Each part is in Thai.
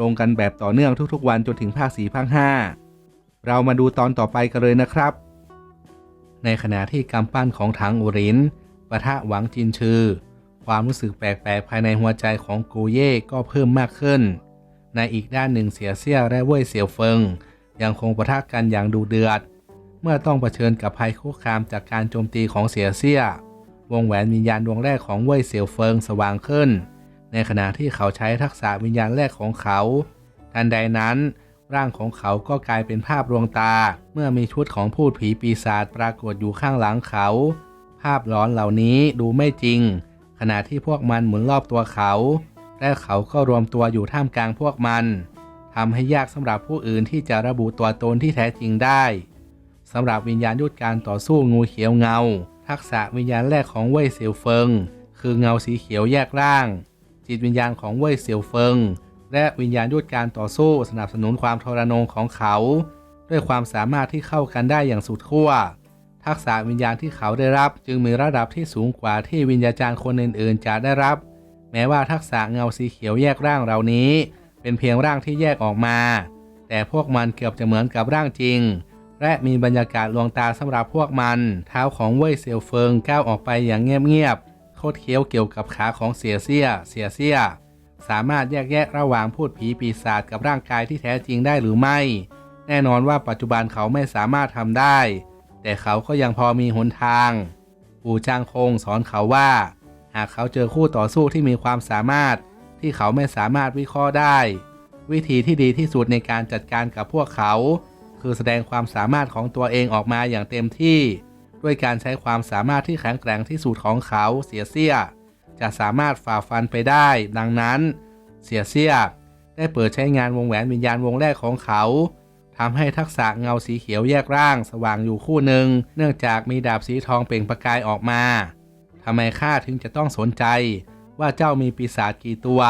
ลงกันแบบต่อเนื่องทุกๆ วันจนถึงภาค4ภาค5เรามาดูตอนต่อไปกันเลยนะครับ ในขณะที่กำปั้นของถังอุรินปะทะหวังจินชือ ความรู้สึกแปลกๆภายในหัวใจของกูเย่ก็เพิ่มมากขึ้น ในอีกด้านหนึ่งเสียเซี่ยและเว่ยเสี่ยวเฟิง ยังคงปะทะกันอย่างดูเดือด เมื่อต้องเผชิญกับภัยคุกคามจากการโจมตีของเสียเซี่ยวงแหวนวิญญาณดวงแรกของเว่ยเสี่ยวเฟิงสว่างขึ้น ในขณะที่เขาใช้ทักษะวิญญาณแรกของเขา ทันใดนั้น ร่างของเขาก็กลายเป็นภาพลวงตา เมื่อมีชุดของพูดผีปีศาจปรากฏอยู่ข้างหลังเขา ภาพหลอนเหล่านี้ดูไม่จริง ขณะที่พวกมันหมุนรอบตัวเขา และเขาก็รวมตัวอยู่ท่ามกลางพวกมันทำให้ยากสำหรับผู้อื่นที่จะระบุตัวตนที่แท้จริงได้สำหรับวิญญาณยุทธการต่อสู้งูเขียวเงา ทักษะวิญญาณแรกของเว่ยเซียวเฟิง คือเงาสีเขียวแยกร่าง จิตวิญญาณของเว่ยเซี่ยวเฟิง และวิญญาณยุทธการต่อสู้สนับสนุนความทรนงของเขา ด้วยความสามารถที่เข้ากันได้อย่างสุดขั้ว ทักษะวิญญาณที่เขาได้รับจึงมีระดับที่สูงกว่าที่วิญญาจารย์คนอื่นๆ จะได้รับ แม้ว่าทักษะเงาสีเขียวแยกร่างเหล่านี้ เป็นเพียงร่างที่แยกออกมา แต่พวกมันเกือบจะเหมือนกับร่างจริงและมีบรรยากาศลวงตาสำหรับพวกมัน เท้าของเว่ยเซียวเฟิงก้าวออกไปอย่างเงียบๆ คดเคี้ยวเกี่ยวกับขาของเสียเซี่ยเสียเซี่ยสามารถแยกแยะระหว่างพูดผีปีศาจกับร่างกายที่แท้จริงได้หรือไม่ แน่นอนว่าปัจจุบันเขาไม่สามารถทำได้ แต่เขาก็ยังพอมีหนทาง ปู่จางคงสอนเขาว่า หากเขาเจอคู่ต่อสู้ที่มีความสามารถ ที่เขาไม่สามารถวิเคราะห์ได้ วิธีที่ดีที่สุดในการจัดการกับพวกเขา คือแสดงความสามารถของตัวเองออกมาอย่างเต็มที่ ด้วยการใช้ความสามารถที่แข็งแกร่งที่สุดของเขาเสียเสีย จะสามารถฝ่าฟันไปได้ ดังนั้น เสียเสียได้เปิดใช้งานวงแหวนวิญญาณวงแรกของเขาทำให้ทักษะเงาสีเขียวแยกร่างสว่างอยู่คู่หนึ่ง เนื่องจากมีดาบสีทองเปล่งประกายออกมาทำไมข้าถึงจะต้องสนใจ ว่าเจ้ามีปีศาจกี่ตัว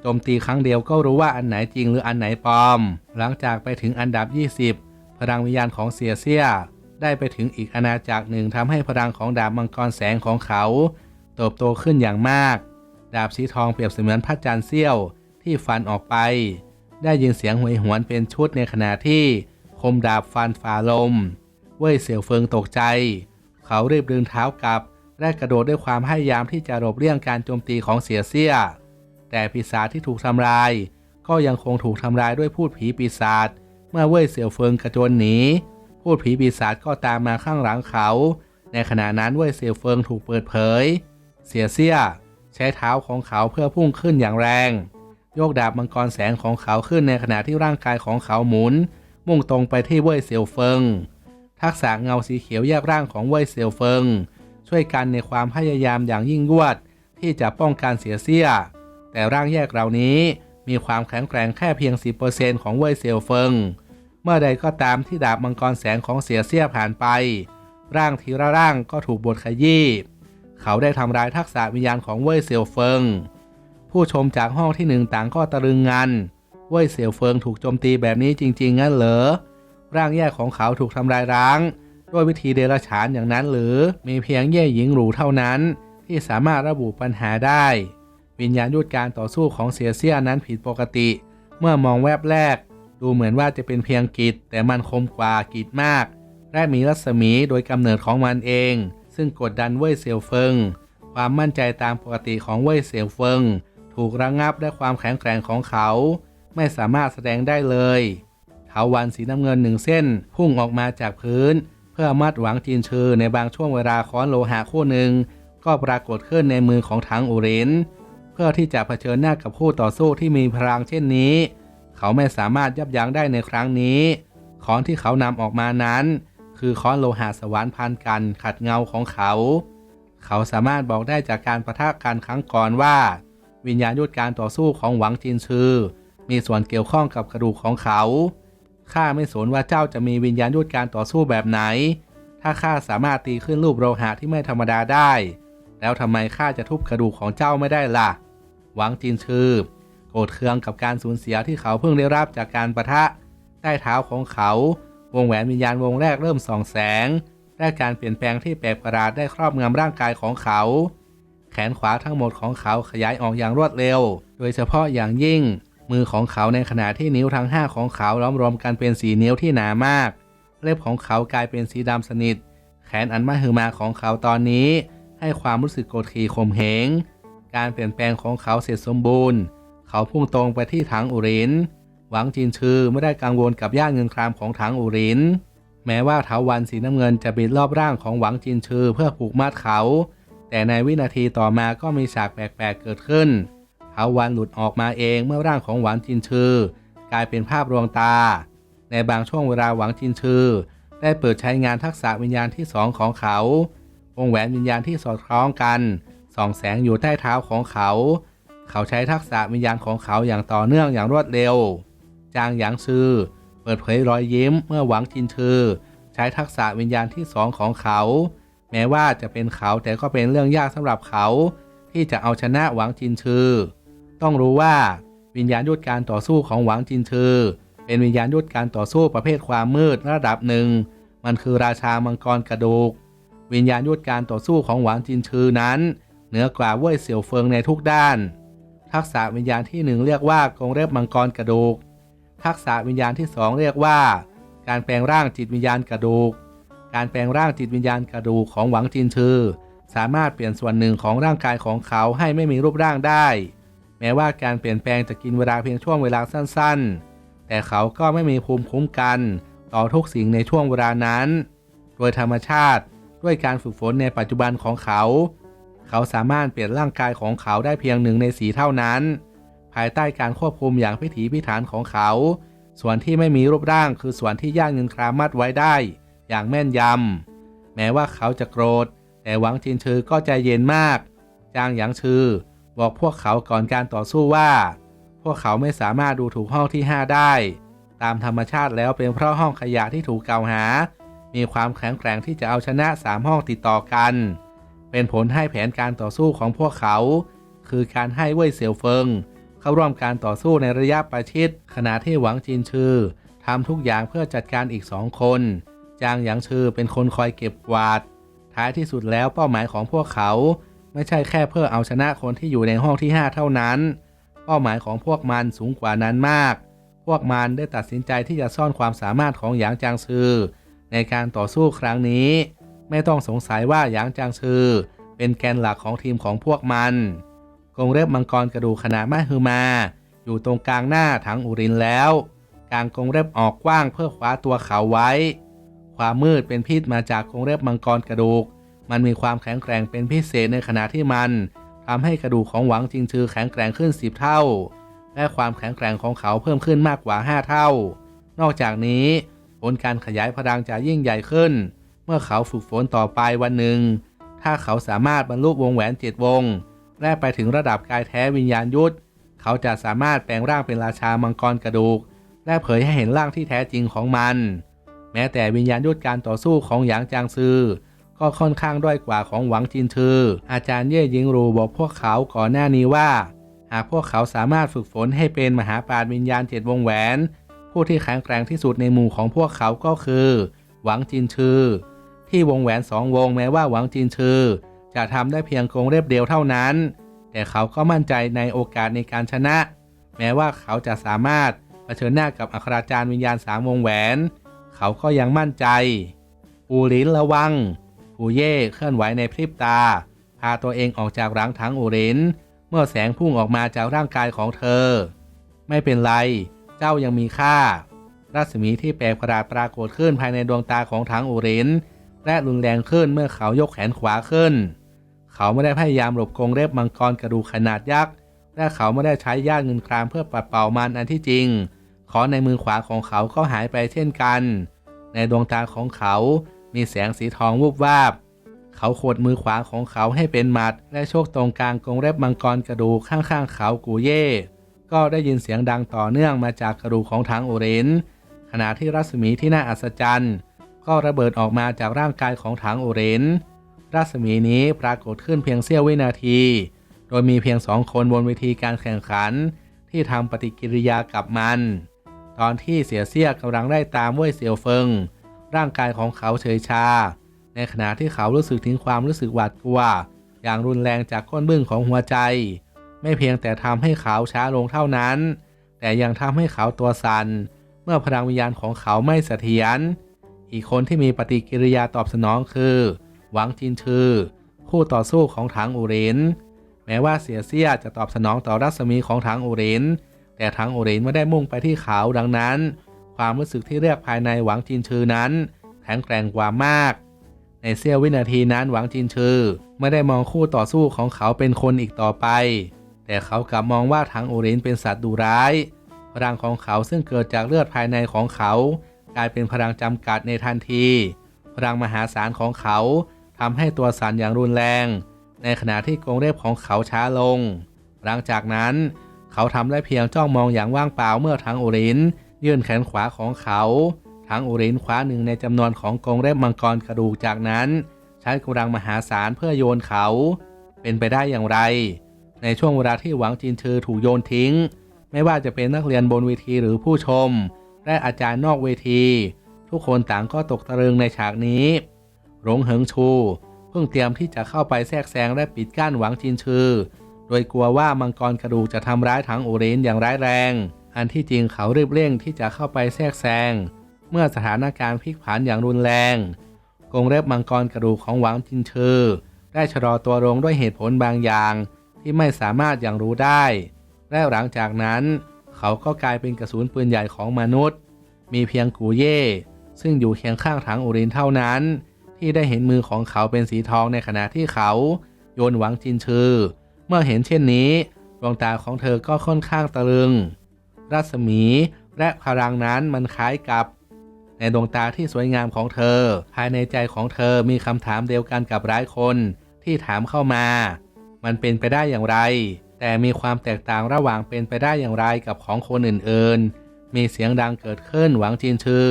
โจมตีครั้งเดียวก็รู้ว่าอันไหนจริงหรืออันไหนปลอม หลังจากไปถึงอันดับ 20 พลังวิญญาณของเสียเซีย ได้ไปถึงอีกอาณาจักรหนึ่งทำให้พลังของดาบมังกรแสงของเขา เติบโตขึ้นอย่างมาก ดาบสีทองเปรียบเสมือนพระจันทร์เสี้ยวที่ฟันออกไป ได้ยินเสียงหวยหวนเป็นชุดในขณะที่คมดาบฟันฝ่าลม เว่ยเสี่ยวเฟิงตกใจ เขารีบดึงเท้ากลับ และกระโดดด้วยความพยายามที่จะหลบเลี่ยงการโจมตีของเสียเซี่ยแต่ปีศาจที่ถูกทำลาย ก็ยังคงถูกทำลายด้วยพูดผีปีศาจเมื่อเว่ยเสี่ยวเฟิงกระโจนหนี พูดผีปีศาจก็ตามมาข้างหลังเขา ในขณะนั้นเว่ยเสียวเฟิงถูกเปิดเผย เสียเซี่ยใช้เท้าของเขาเพื่อพุ่งขึ้นอย่างแรง โยกดาบมังกรแสงของเขาขึ้นในขณะที่ร่างกายของเขาหมุน มุ่งตรงไปที่เว่ยเซียวเฟิง ทักษะเงาสีเขียวแยกร่างของเว่ยเซียวเฟิง ช่วยกันในความพยายามอย่างยิ่งยวด ที่จะป้องกันเสียเสียแต่ร่างแยกเหล่านี้มีความแข็งแกร่งแค่เพียง 10%ของเว่ยเซียวเฟิง เมื่อใดก็ตามที่ดาบมังกรแสงของเสียเสี้ยผ่านไป ร่างทีละร่างก็ถูกบดขยี้ เขาได้ทำลายทักษะวิญญาณของเว่ยเซียวเฟิง ผู้ชมจากห้องที่หนึ่งต่างก็ตะลึงงัน เว่ยเสี่ยวเฟิงถูกโจมตีแบบนี้จริง ๆ งั้นเหรอ ร่างแยกของเขาถูกทำลายร้าง ด้วยวิธีเดรัจฉานอย่างนั้นหรือ มีเพียงเย่หญิงหรูเท่านั้น ที่สามารถระบุปัญหาได้ วิญญาณยุทธการต่อสู้ของเสียเซียนั้นผิดปกติ เมื่อมองแวบแรก ดูเหมือนว่าจะเป็นเพียงกิจแต่มันคมกว่ากิจมาก และมีรัศมีโดยกำเนิดของมันเอง ซึ่งกดดันเว่ยเสี่ยวเฟิง ความมั่นใจตามปกติของเว่ยเสี่ยวเฟิง ถูกระงงับด้วยความแข็งแกร่งของเขา ไม่สามารถแสดงได้เลยเถาวันสีน้ำเงินหนึ่งเส้น พุ่งออกมาจากพื้น เพื่อมัดหวังจีนชือในบางช่วงเวลาค้อนโลหะคู่หนึ่งก็ปรากฏขึ้นในมือของถังอุรินเพื่อที่จะเผชิญหน้ากับคู่ต่อสู้ที่มีพลังเช่นนี้ เขาไม่สามารถยับยั้งได้ในครั้งนี้ ค้อนที่เขานำออกมานั้น คือค้อนโลหะสวรรค์พันกัน ขัดเงาของเขา เขาสามารถบอกได้จากการประทะกันครั้งก่อนว่า วิญญาณยุทธการต่อสู้ของหวังจินซือมีส่วนเกี่ยวข้องกับกระดูกของเขาข้าไม่สนว่าเจ้าจะมีวิญญาณยุทธการต่อสู้แบบไหน ถ้าข้าสามารถตีขึ้นรูปโลหะที่ไม่ธรรมดาได้ แล้วทำไมข้าจะทุบกระดูกของเจ้าไม่ได้ล่ะ หวังจินชื่อ โกรธเคืองกับการสูญเสียที่เขาเพิ่งได้รับจากการประทะ ใต้เท้าของเขา วงแหวนวิญญาณวงแรกเริ่มส่องแสง และการเปลี่ยนแปลงที่แปลกประหลาดได้ครอบงำร่างกายของเขา แขนขวาทั้งหมดของเขาขยายออกอย่างรวดเร็ว โดยเฉพาะอย่างยิ่ง มือของเขาในขณะที่นิ้วทั้งห้าของเขาล้อมรวมกันเป็นสีนิ้วที่หนามาก เล็บของเขากลายเป็นสีดำสนิท แขนอันมหึมาของเขาตอนนี้ ให้ความรู้สึกโกรธขี่ข่มเหง การเปลี่ยนแปลงของเขาเสร็จสมบูรณ์ เขาพุ่งตรงไปที่ถังอุริน หวังจินชื่อไม่ได้กังวลกับย่าเงินครามของถังอุริน แม้ว่าเถาวันสีน้ำเงินจะบิดรอบร่างของหวังจินชื่อเพื่อผูกมัดเขา แต่ในวินาทีต่อมาก็มีฉากแปลกๆเกิดขึ้นเถาวันหลุดออกมาเองเมื่อร่างของหวังจินชื่อกลายเป็นภาพลวงตา ในบางช่วงเวลาหวังจินชื่อได้เปิดใช้งานทักษะวิญญาณที่สองของเขา วงแหวนวิญญาณที่สอดคล้องกันส่องแสงอยู่ใต้เท้าของเขา เขาใช้ทักษะวิญญาณของเขาอย่างต่อเนื่องอย่างรวดเร็ว จางหยางซือเปิดเผยรอยยิ้มเมื่อหวังจินชือ ใช้ทักษะวิญญาณที่สองของเขา แม้ว่าจะเป็นเขาแต่ก็เป็นเรื่องยากสำหรับเขา ที่จะเอาชนะหวังจินชือ ต้องรู้ว่าวิญญาณยุทธการต่อสู้ของหวังจินชือ เป็นวิญญาณยุทธการต่อสู้ประเภทความมืดระดับหนึ่ง มันคือราชามังกรกระดูก วิญญาณยุทธการต่อสู้ของหวังจินชือนั้น เหนือกว่าเว่ยเสี่ยวเฟิงในทุกด้าน ทักษะวิญญาณที่หนึ่งเรียกว่ากรงเล็บมังกรกระดูก ทักษะวิญญาณที่สองเรียกว่า การแปลงร่างจิตวิญญาณกระดูก การแปลงร่างจิตวิญญาณกระดูกของหวังจินชือ สามารถเปลี่ยนส่วนหนึ่งของร่างกายของเขาให้ไม่มีรูปร่างได้ แม้ว่าการเปลี่ยนแปลงจะกินเวลาเพียงช่วงเวลาสั้นๆ แต่เขาก็ไม่มีภูมิคุ้มกัน ต่อทุกสิ่งในช่วงเวลานั้น โดยธรรมชาติด้วยการฝึกฝนในปัจจุบันของเขา เขาสามารถเปลี่ยนร่างกายของเขาได้เพียงหนึ่งในสีเท่านั้น ภายใต้การควบคุมอย่างพิถีพิถันของเขา ส่วนที่ไม่มีรูปร่างคือส่วนที่ย่างเงินครามัดไว้ได้ อย่างแม่นยำ แม้ว่าเขาจะโกรธ แต่หวังจินชือก็ใจเย็นมาก จางหยางชือ บอกพวกเขาก่อนการต่อสู้ว่า พวกเขาไม่สามารถดูถูกห้องที่ 5 ได้ ตามธรรมชาติแล้วเป็นเพราะห้องขยะที่ถูกกล่าวหา มีความแข็งแกร่งที่จะเอาชนะ 3 ห้องติดต่อกัน เป็นผลให้แผนการต่อสู้ของพวกเขา คือการให้เว่ยเสี่ยวเฟิง เข้าร่วมการต่อสู้ในระยะประชิด ขณะที่หวังจินชือทำทุกอย่างเพื่อจัดการอีกสองคน จางหยางชือเป็นคนคอยเก็บกวาด ท้ายที่สุดแล้วเป้าหมายของพวกเขา ไม่ใช่แค่เพื่อเอาชนะคนที่อยู่ในห้องที่ 5 เท่านั้น เป้าหมายของพวกมันสูงกว่านั้นมาก พวกมันได้ตัดสินใจที่จะซ่อนความสามารถของหยางจางซือในการต่อสู้ครั้งนี้ ไม่ต้องสงสัยว่าหยางจางซือ เป็นแกนหลักของทีมของพวกมันกรงเล็บมังกรกระดูกขนาดมหึมา อยู่ตรงกลางหน้าถังอุรินแล้วกางกรงเล็บออกกว้างเพื่อคว้าตัวเขาไว้ ความมืดเป็นพิษมาจากกรงเล็บมังกรกระดูก มันมีความแข็งแกร่งเป็นพิเศษในขณะที่มันทำให้กระดูกของหวังจิงชือแข็งแกร่งขึ้น10เท่า และความแข็งแกร่งของเขาเพิ่มขึ้นมากกว่า 5 เท่า นอกจากนี้ผลการขยายพลังจะยิ่งใหญ่ขึ้น เมื่อเขาฝึกฝนต่อไปวันหนึ่ง ถ้าเขาสามารถบรรลุวงแหวนเจ็ดวง และไปถึงระดับกายแท้วิญญาณยุทธ เขาจะสามารถแปลงร่างเป็นราชามังกรกระดูก และเผยให้เห็นร่างที่แท้จริงของมัน แม้แต่วิญญาณยุทธการต่อสู้ของหยางจางซือก็ค่อนข้างด้อยกว่าของหวังจินชือ อาจารย์เย่ยิงรูบอกพวกเขาก่อนหน้านี้ว่า หากพวกเขาสามารถฝึกฝนให้เป็นมหาปราชญ์วิญญาณเจ็ดวงแหวน ผู้ที่แข็งแกร่งที่สุดในหมู่ของพวกเขาก็คือ หวังจินชือ ที่วงแหวนสองวงแม้ว่าหวังจินชือจะทำได้เพียงกรงเล็บเดียวเท่านั้น แต่เขาก็มั่นใจในโอกาสในการชนะ แม้ว่าเขาจะสามารถเผชิญหน้ากับอัคราจารย์วิญญาณสามวงแหวน เขาก็ยังมั่นใจปูลินระวังปูเย่เคลื่อนไหวในพริบตา พาตัวเองออกจากรังถังอูรินเมื่อแสงพุ่งออกมาจากร่างกายของเธอ ไม่เป็นไร เจ้ายังมีค่า รัศมีที่แปลกประหลาดปรากฏขึ้นภายในดวงตาของถังอูริน และรุนแรงขึ้นเมื่อเขายกแขนขวาขึ้น เขาไม่ได้พยายามหลบกรงเล็บมังกรกระดูกขนาดยักษ์และเขาไม่ได้ใช้ย่าเงินครามเพื่อปัดเป่ามันอันที่จริงขอในมือขวาของเขาก็หายไปเช่นกัน ในดวงตาของเขามีแสงสีทองวูบวาบ เขาขดมือขวาของเขาให้เป็นหมัด และโชคตรงกลางกรงเล็บมังกรกระดูกข้างๆเขากูเย่กก็ได้ยินเสียงดังต่อเนื่องมาจากกระดูกของทางโอเรนขณะที่รัศมีที่น่าอัศจรรย์ ก็ระเบิดออกมาจากร่างกายของทางโอเรน รัศมีนี้ปรากฏขึ้นเพียงเสี้ยววินาที โดยมีเพียงสองคนบนเวทีการแข่งขัน ที่ทำปฏิกิริยากับมัน ตอนที่เสียเสี้ยกำลังได้ตามเว่ยเซียวเฟิง ร่างกายของเขาเฉยชา ในขณะที่เขารู้สึกถึงความรู้สึกหวาดกลัว อย่างรุนแรงจากก้นบึ้งของหัวใจ ไม่เพียงแต่ทำให้เขาช้าลงเท่านั้น แต่ยังทำให้เขาตัวสัน่นเมื่อพลังวิญญาณของเขาไม่เสถียร อีกคนที่มีปฏิกิริยาตอบสนองคือ หวังจินชือ คู่ต่อสู้ของถังอูเรนแม้ว่าเสียเสียจะตอบสนองต่อรัศมีของถังอูเรนแต่ถังอูเรนไม่ได้มุ่งไปที่เขาดังนั้น ความรู้สึกที่เรียกภายในหวังจินชือนั้นแข็งแกร่งกว่ามาก ในเสี้ยววินาทีนั้นหวังจินชือ ไม่ได้มองคู่ต่อสู้ของเขาเป็นคนอีกต่อไป แต่เขากลับมองว่าถังอูเรนเป็นสัตว์ดุร้ายพลังของเขาซึ่งเกิดจากเลือดภายในของเขา กลายเป็นพลังจำกัดในทันที พลังมหาศาลของเขาทำให้ตัวสั่นอย่างรุนแรง ในขณะที่กรงเล็บของเขาช้าลง หลังจากนั้นเขาทำได้เพียงจ้องมองอย่างว่างเปล่าเมื่อทั้งอุรินยื่นแขนขวาของเขาทั้งอุรินคว้าหนึ่งในจำนวนของกรงเล็บมังกรกระดูกจากนั้น ใช้กำลังมหาศาลเพื่อโยนเขา เป็นไปได้อย่างไร ในช่วงเวลาที่หวังจินชือถูกโยนทิ้ง ไม่ว่าจะเป็นนักเรียนบนเวทีหรือผู้ชม และอาจารย์นอกเวที ทุกคนต่างก็ตกตะลึงในฉากนี้ หลงเหิงชู เพิ่งเตรียมที่จะเข้าไปแทรกแซงและปิดกั้นหวังจินชือ โดยกลัวว่ามังกรกระดูกจะทำร้ายถังโอเรนอย่างร้ายแรง อันที่จริงเขารีบเร่งที่จะเข้าไปแทรกแซงเมื่อสถานการณ์พลิกผันอย่างรุนแรงกงเล็บมังกรกระดูกของหวังจินชือ ได้ชะลอตัวลงด้วยเหตุผลบางอย่างที่ไม่สามารถอย่างรู้ได้ และหลังจากนั้น เขาก็กลายเป็นกระสุนปืนใหญ่ของมนุษย์ มีเพียงกูเย่ ซึ่งอยู่เคียงข้างถังโอเรนเท่านั้น ที่ได้เห็นมือของเขาเป็นสีทองในขณะที่เขา โยนหวังจินชือ เมื่อเห็นเช่นนี้ดวงตาของเธอก็ค่อนข้างตะลึง รัศมีและพลังนั้นมันคล้ายกับ ในดวงตาที่สวยงามของเธอ ภายในใจของเธอมีคำถามเดียวกันกับหลายคนที่ถามเข้ามา มันเป็นไปได้อย่างไร แต่มีความแตกต่างระหว่างเป็นไปได้อย่างไรกับของคนอื่นๆ มีเสียงดังเกิดขึ้นหวังจินชื่อ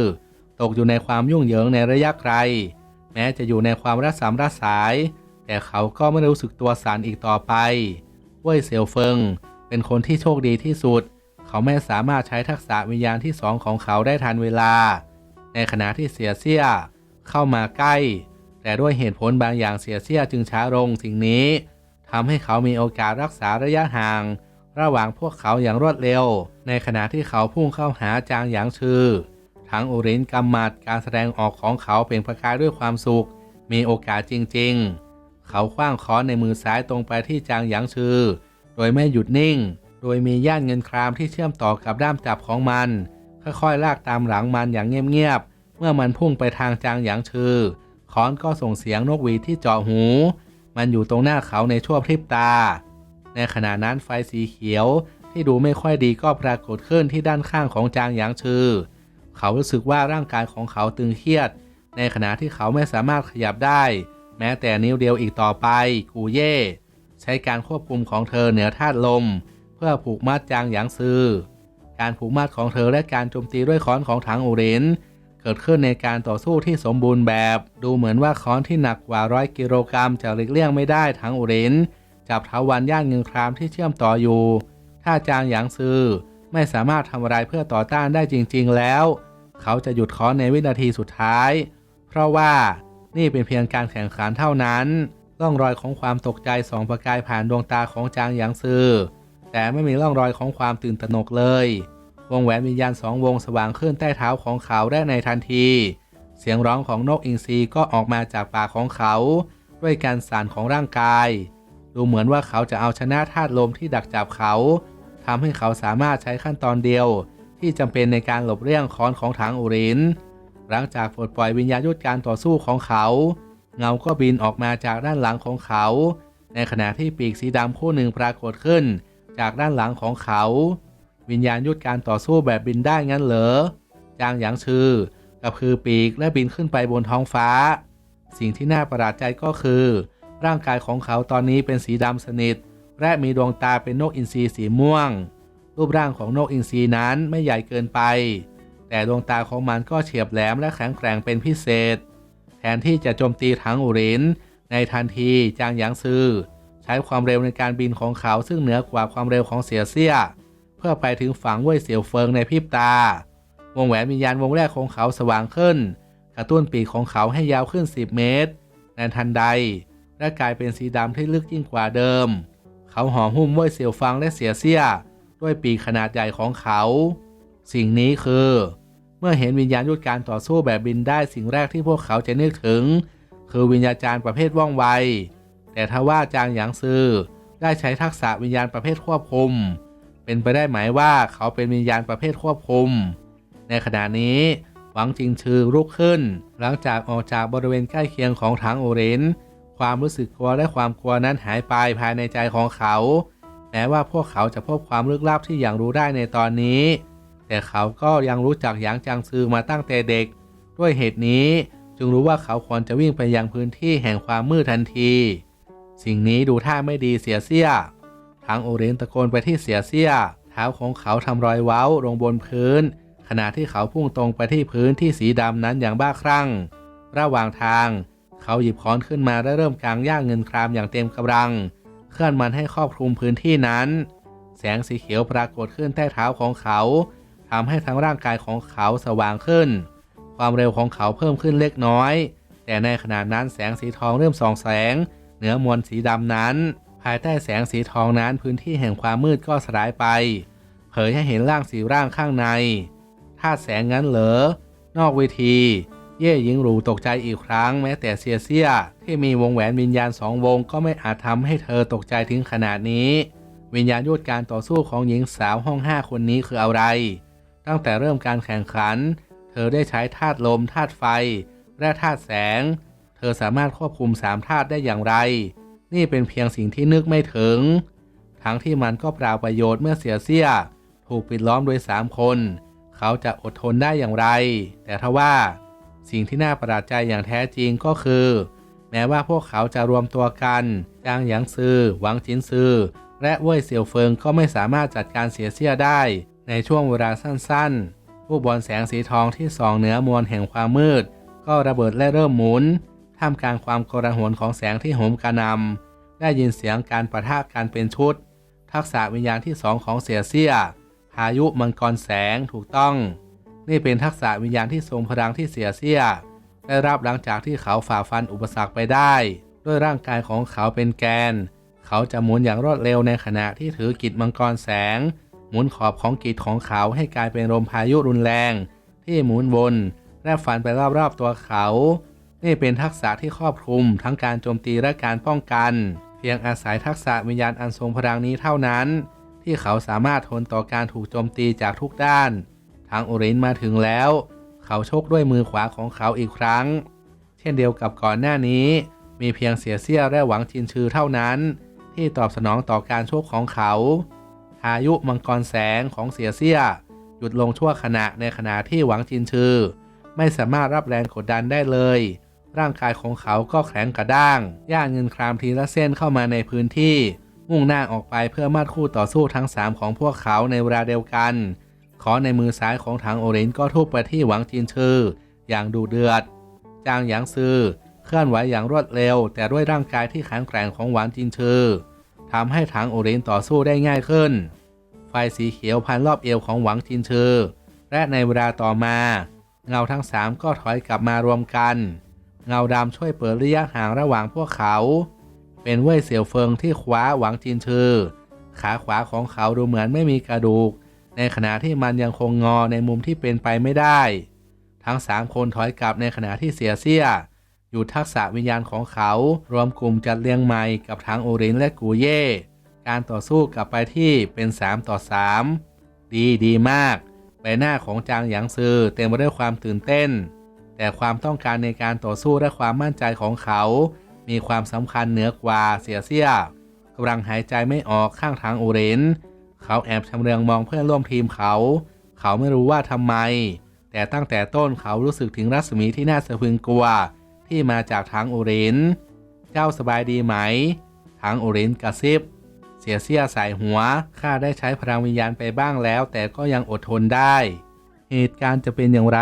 ตกอยู่ในความยุ่งเหยิงในระยะไกล แม้จะอยู่ในความรัสามรัสาย แต่เขาก็ไม่รู้สึกตัวสั่นอีกต่อไปเว่ยเซียวเฟิง เป็นคนที่โชคดีที่สุด เขาไม่สามารถใช้ทักษะวิญญาณที่สองของเขาได้ทันเวลา ในขณะที่เสียเสี้ยเข้ามาใกล้ แต่ด้วยเหตุผลบางอย่างเสียเสี้ยจึงช้าลงสิ่งนี้ ทำให้เขามีโอกาสรักษาระยะห่าง ระหว่างพวกเขาอย่างรวดเร็ว ในขณะที่เขาพุ่งเข้าหาจางหยางชื่อ ทั้งอุรินกำมัดการแสดงออกของเขาเป็นประกายด้วยความสุข มีโอกาสจริงๆ เขาคว้างค้อนในมือซ้ายตรงไปที่จางหยางชื่อ โดยไม่หยุดนิ่ง โดยมีย่านเงินครามที่เชื่อมต่อกับด้ามจับของมัน ค่อยๆลากตามหลังมันอย่างเงียบๆเมื่อมันพุ่งไปทางจางหยางชื่อค้อนก็ส่งเสียงนกหวีดที่เจาะหู มันอยู่ตรงหน้าเขาในชั่วพริบตา ในขณะนั้นไฟสีเขียวที่ดูไม่ค่อยดีก็ปรากฏขึ้นที่ด้านข้างของจางหยางชื่อเขารู้สึกว่าร่างกายของเขาตึงเครียด ในขณะที่เขาไม่สามารถขยับได้ แม้แต่นิ้วเดียวอีกต่อไป กูเย่ ใช้การควบคุมของเธอเหนือธาตุลม เพื่อผูกมัดจางหยางซือ การผูกมัดของเธอและการโจมตีด้วยค้อนของถังอูริน เกิดขึ้นในการต่อสู้ที่สมบูรณ์แบบ ดูเหมือนว่าค้อนที่หนักกว่าร้อยกิโลกรัมจะหลีกเลี่ยงไม่ได้ถังอูรินจับเท้าวันย่านเงินครามที่เชื่อมต่ออยู่ ถ้าจางหยางซือไม่สามารถทำอะไรเพื่อต่อต้านได้จริง ๆ แล้ว เขาจะหยุดค้อนในวินาทีสุดท้าย เพราะว่านี่เป็นเพียงการแข่งขันเท่านั้นร่องรอยของความตกใจสองประกายผ่านดวงตาของจางหยางซือแต่ไม่มีร่องรอยของความตื่นตระหนกเลย วงแหวนวิญญาณสองวงสว่างขึ้นใต้เท้าของเขาได้ในทันที เสียงร้องของนกอินทรีก็ออกมาจากปากของเขา ด้วยการสั่นของร่างกาย ดูเหมือนว่าเขาจะเอาชนะธาตุลมที่ดักจับเขาทำให้เขาสามารถใช้ขั้นตอนเดียว ที่จำเป็นในการหลบเลี่ยงค้อนของถังอุรินหลังจากปลดปล่อยวิญญาณยุทธการต่อสู้ของเขา เงาก็บินออกมาจากด้านหลังของเขา ในขณะที่ปีกสีดำคู่หนึ่งปรากฏขึ้น จากด้านหลังของเขา วิญญาณยุทธการต่อสู้แบบบินได้งั้นเหรอ จางหยางชื่อกับคือปีกและบินขึ้นไปบนท้องฟ้า สิ่งที่น่าประหลาดใจก็คือ ร่างกายของเขาตอนนี้เป็นสีดำสนิท และมีดวงตาเป็นนกอินทรีสีม่วง รูปร่างของนกอินทรีนั้นไม่ใหญ่เกินไป แต่ดวงตาของมันก็เฉียบแหลมและแข็งแกร่งเป็นพิเศษ แทนที่จะโจมตีถังอุรินในทันทีจางหยางซือ ใช้ความเร็วในการบินของเขาซึ่งเหนือกว่าความเร็วของเสียเซี่ย เพื่อไปถึงฝังเว่ยเสี่ยวเฟิงในพริบตา วงแหวนวิญญาณวงแรกของเขาสว่างขึ้น กระตุ้นปีกของเขาให้ยาวขึ้น 10 เมตร ในทันใด และกลายเป็นสีดำที่ลึกยิ่งกว่าเดิม เขาหอมหุ้มเว่ยเสี่ยวฟังและเสียเซี่ยด้วยปีกขนาดใหญ่ของเขา สิ่งนี้คือ เมื่อเห็นวิญญาณยุทธการต่อสู้แบบบินได้สิ่งแรกที่พวกเขาจะนึกถึง คือวิญญาจารย์ประเภทว่องไวแต่ถ้าว่าจางหยางซือได้ใช้ทักษะวิญญาณประเภทควบคุม เป็นไปได้ไหมว่าเขาเป็นวิญญาณประเภทควบคุม ในขณะนี้หวังจิงชือลุกขึ้น หลังจากออกจากบริเวณใกล้เคียงของถังโอเรน ความรู้สึกกลัวและความกลัวนั้นหายไปภายในใจของเขา แม้ว่าพวกเขาจะพบความลึกลับที่อย่างรู้ได้ในตอนนี้ แต่เขาก็ยังรู้จักหยางจางซือมาตั้งแต่เด็ก ด้วยเหตุนี้จึงรู้ว่าเขาควรจะวิ่งไปยังพื้นที่แห่งความมืดทันที สิ่งนี้ดูท่าไม่ดีเสียเสีย ทางโอเรนตะโกนไปที่เสียเสียเท้าของเขาทำรอยเว้าลงบนพื้น ขณะที่เขาพุ่งตรงไปที่พื้นที่สีดำนั้นอย่างบ้าคลั่ง ระหว่างทาง เขาหยิบค้อนขึ้นมาและเริ่มกางย่างเงินครามอย่างเต็มกำลัง เคลื่อนมันให้ครอบคลุมพื้นที่นั้น แสงสีเขียวปรากฏขึ้นใต้เท้าของเขาทำให้ทั้งร่างกายของเขาสว่างขึ้น ความเร็วของเขาเพิ่มขึ้นเล็กน้อย แต่ในขณะนั้นแสงสีทองเริ่มส่องแสง เหนือมวลสีดำนั้น ภายใต้แสงสีทองนั้นพื้นที่แห่งความมืดก็สลายไป เผยให้เห็นร่างสีร่างข้างในถ้าแสงงั้นเหรอนอกเวที เย่หญิงหรูตกใจอีกครั้งแม้แต่เซียเซีย ที่มีวงแหวนวิญญาณสองวงก็ไม่อาจทำให้เธอตกใจถึงขนาดนี้ วิญญาณยุทธการต่อสู้ของหญิงสาวห้องห้าคนนี้คืออะไร ตั้งแต่เริ่มการแข่งขัน เธอได้ใช้ธาตุลมธาตุไฟ และธาตุแสง เธอสามารถควบคุมสามธาตุได้อย่างไร นี่เป็นเพียงสิ่งที่นึกไม่ถึง ทั้งที่มันก็เปล่าประโยชน์เมื่อเสียเสียถูกปิดล้อมโดยสามคน เขาจะอดทนได้อย่างไร แต่ทว่า สิ่งที่น่าประหลาดใจอย่างแท้จริงก็คือ แม้ว่าพวกเขาจะรวมตัวกันจางหยางซือหวังจินซือและเว่ยเสี่ยวเฟิงก็ไม่สามารถจัดการเสียเสียได้ ในช่วงเวลาสั้นๆ ผู้บอลแสงสีทองที่ส่องเหนือมวลแห่งความมืด ก็ระเบิดและเริ่มหมุน ท่ามกลางความโกลาหลของแสงที่โหมกระนำได้ยินเสียงการประทะกันเป็นชุด ทักษะวิญญาณที่สองของเสียเสียพายุมังกรแสงถูกต้อง นี่เป็นทักษะวิญญาณที่ทรงพลังที่เสียเสียได้รับหลังจากที่เขาฝ่าฟันอุปสรรคไปได้ ด้วยร่างกายของเขาเป็นแกน เขาจะหมุนอย่างรวดเร็วในขณะที่ถือกิจมังกรแสง หมุนขอบของกิจของเขาให้กลายเป็นลมพายุรุนแรง ที่หมุนวนและฟันไปรอบๆตัวเขา นี่เป็นทักษะที่ครอบคลุมทั้งการโจมตีและการป้องกัน เพียงอาศัยทักษะวิญญาณอันทรงพลังนี้เท่านั้น ที่เขาสามารถทนต่อการถูกโจมตีจากทุกด้าน ทางโอรินมาถึงแล้ว เขาชกด้วยมือขวาของเขาอีกครั้ง เช่นเดียวกับก่อนหน้านี้ มีเพียงเสียเสี้ยและหวังจินชือเท่านั้น ที่ตอบสนองต่อการชกของเขาพายุมังกรแสงของเสียเสี้ย หยุดลงชั่วขณะในขณะที่หวังจินชือ ไม่สามารถรับแรงกดดันได้เลย ร่างกายของเขาก็แข็งกระด้าง ย่างเงินครามทีละเส้นเข้ามาในพื้นที่ มุ่งหน้าออกไปเพื่อมัดคู่ต่อสู้ทั้ง 3 ของพวกเขาในเวลาเดียวกัน ขอในมือซ้ายของทางโอเรนก็ทุบไปที่หวังจินชื่อ อย่างดูเดือด จางหยางซือเคลื่อนไหวอย่างรวดเร็ว แต่ด้วยร่างกายที่แข็งแกร่งของหวานจินชือทำให้ทางโอเรนต่อสู้ได้ง่ายขึ้น ไฟสีเขียวพันรอบเอวของหวังจินชือและในเวลาต่อมา เงาทั้งสามก็ถอยกลับมารวมกัน เงาดำช่วยเปิดระยะห่างระหว่างพวกเขา เป็นเว่ยเสี่ยวเฟิงที่คว้าหวังจินชือ ขาขวาของเขาดูเหมือนไม่มีกระดูก ในขณะที่มันยังคงงอในมุมที่เป็นไปไม่ได้ ทั้งสามคนถอยกลับในขณะที่เสียเสียอยู่ทักษะวิญญาณของเขา รวมกลุ่มจัดเรียงใหม่กับทางโอรินและกูเย่ การต่อสู้กลับไปที่เป็น 3 ต่อ 3 ดีดีมาก ใบหน้าของจางหยางซือเต็มไปด้วยความตื่นเต้น แต่ความต้องการในการต่อสู้และความมั่นใจของเขา มีความสำคัญเหนือกว่าเสียเสียกำลังหายใจไม่ออกข้างทางโอเรน เขาแอบชำเลืองมองเพื่อนร่วมทีมเขา เขาไม่รู้ว่าทำไม แต่ตั้งแต่ต้นเขารู้สึกถึงรัศมีที่น่าสะพรึงกลัว ที่มาจากทางโอเรน เจ้าสบายดีไหม ทางโอเรนกระซิบ เสียเสียใส่หัว ข้าได้ใช้พลังวิญญาณไปบ้างแล้ว แต่ก็ยังอดทนได้ เหตุการณ์จะเป็นอย่างไร